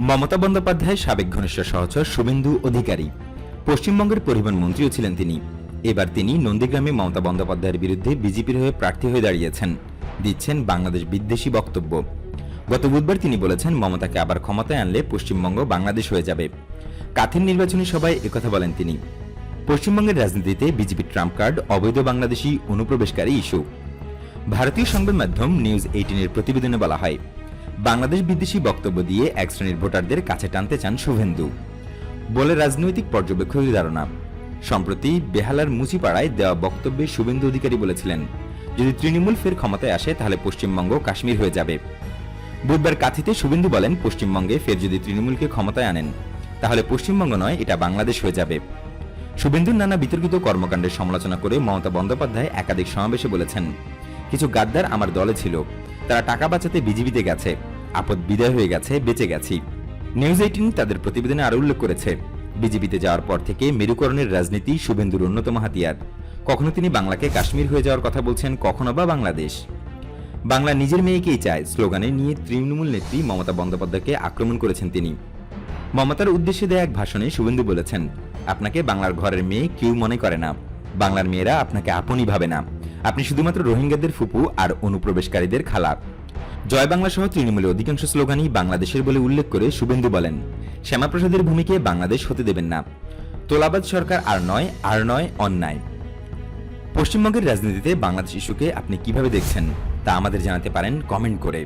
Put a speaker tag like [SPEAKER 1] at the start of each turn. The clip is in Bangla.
[SPEAKER 1] মমতা বন্দ্যোপাধ্যায়, সাবেক ঘনিষ্ঠ সহচর শুভেন্দু অধিকারী। পশ্চিমবঙ্গের পরিবহন মন্ত্রীও ছিলেন তিনি। এবার তিনি নন্দীগ্রামে মমতা বন্দ্যোপাধ্যায়ের বিরুদ্ধে বিজেপির হয়ে প্রার্থী হয়ে দাঁড়িয়েছেন। দিচ্ছেন বাংলাদেশ বিদ্বেষী বক্তব্য। গত বুধবার তিনি বলেছেন, মমতাকে আবার ক্ষমতায় আনলে পশ্চিমবঙ্গ বাংলাদেশ হয়ে যাবে। কাথির নির্বাচনী সভায় একথা বলেন তিনি। পশ্চিমবঙ্গের রাজনীতিতে বিজেপি ট্রাম্প কার্ড, অবৈধ বাংলাদেশি অনুপ্রবেশকারী ইস্যু। ভারতীয় সংবাদ মাধ্যম নিউজ এইটিনের প্রতিবেদনে বলা হয় বাংলাদেশ বিদেশি বক্তব্য দিয়ে এক শ্রেণির ভোটারদের কাছে টানতে চান শুভেন্দু। বলে রাজনৈতিক পর্যবেক্ষকের ধারণা, সম্প্রতি বেহালার মুচিপাড়ায় দেওয়া বক্তব্যে শুভেন্দু অধিকারী বলেছিলেন, যদি তৃণমূল ফের ক্ষমতায় আসে, তাহলে পশ্চিমবঙ্গ কাশ্মীর হয়ে যাবে। বুধবার কাথিতে শুভেন্দু বলেন, পশ্চিমবঙ্গে ফের যদি তৃণমূলকে ক্ষমতায় আনেন, তাহলে পশ্চিমবঙ্গ নয়, এটা বাংলাদেশ হয়ে যাবে। শুভেন্দুর নানা বিতর্কিত কর্মকাণ্ডের সমালোচনা করে মমতা বন্দ্যোপাধ্যায় একাধিক সমাবেশে বলেছেন কিছু গাদ্দার আমার দলে ছিল। তারা টাকা বাঁচাতে বিজিবিতে গেছে। আপদ বিদায় হয়ে গেছে, বেঁচে গেছি। নিউজ এইটিন তাদের প্রতিবেদনে আরও উল্লেখ করেছে বিজেপিতে যাওয়ার পর থেকে মেরুকরণের রাজনীতি শুভেন্দুর অন্যতম হাতিয়ার। কখনো তিনি বাংলাকে কাশ্মীর হয়ে যাওয়ার কথা বলছেন, কখনো বা বাংলাদেশ। বাংলা নিজের মেয়েকেই চায়, স্লোগানে নিয়ে তৃণমূল নেত্রী মমতা বন্দ্যোপাধ্যায়কে আক্রমণ করেছেন তিনি। মমতার উদ্দেশ্যে দেয়া এক ভাষণে শুভেন্দু বলেছেন, আপনাকে বাংলার ঘরের মেয়ে কেউ মনে করে না। বাংলার মেয়েরা আপনাকে আপনই ভাবে না। আপনি শুধুমাত্র রোহিঙ্গাদের ফুপু আর অনুপ্রবেশকারীদের খালা। জয় বাংলা সহ তৃণমূলের অধিকাংশ স্লোগানই বাংলাদেশের বলে উল্লেখ করে শুভেন্দু বলেন, শ্যামাপ্রসাদের ভূমিকে বাংলাদেশ হতে দেবেন না। তোলাবাদ সরকার আর নয় আর নয়, অন্যায়। পশ্চিমবঙ্গের রাজনীতিতে বাংলাদেশ ইস্যুকে আপনি কীভাবে দেখছেন তা আমাদের জানাতে পারেন কমেন্ট করে।